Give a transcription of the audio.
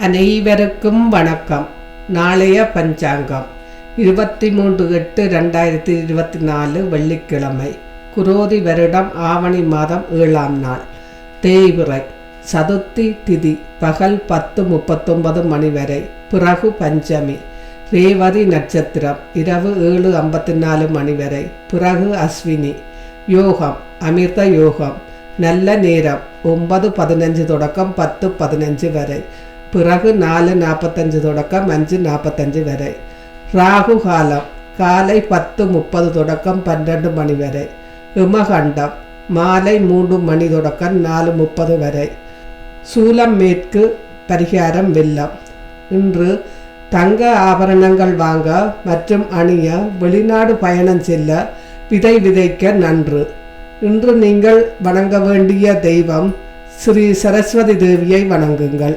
அனைவருக்கும் வணக்கம். நாளைய பஞ்சாங்கம். இருபத்தி மூன்று எட்டு ரெண்டாயிரத்தி இருபத்தி நாலு வெள்ளிக்கிழமை. குரோதி வருடம் ஆவணி மாதம் ஏழாம் நாள். தேய்விரை சதுர்த்தி திதி பகல் பத்து முப்பத்தொன்பது மணி வரை. பிறகு பஞ்சமி. ரேவதி நட்சத்திரம் இரவு ஏழு ஐம்பத்தி நாலு மணி வரை. பிறகு அஸ்வினி. யோகம். அமிர்த யோகம். நல்ல நேரம். ஒன்பது பதினஞ்சு தொடக்கம் பத்து பதினஞ்சு வரை. பிறகு நாலு நாற்பத்தஞ்சு தொடக்கம் அஞ்சு நாற்பத்தஞ்சு வரை. ராகு காலம் காலை பத்து முப்பது தொடக்கம் பன்னெண்டு மணி வரை. இமகண்டம் மாலை மூன்று மணி தொடக்கம் நாலு முப்பது வரை. சூலம் மேற்கு பரிகாரம் வெள்ளம். இன்று தங்க ஆபரணங்கள் வாங்க மற்றும் அணிய வெளிநாடு பயணம் செல்ல விதை விதைக்க நன்று. இன்று நீங்கள் வணங்க வேண்டிய தெய்வம் ஸ்ரீ சரஸ்வதி தேவியை வணங்குங்கள்.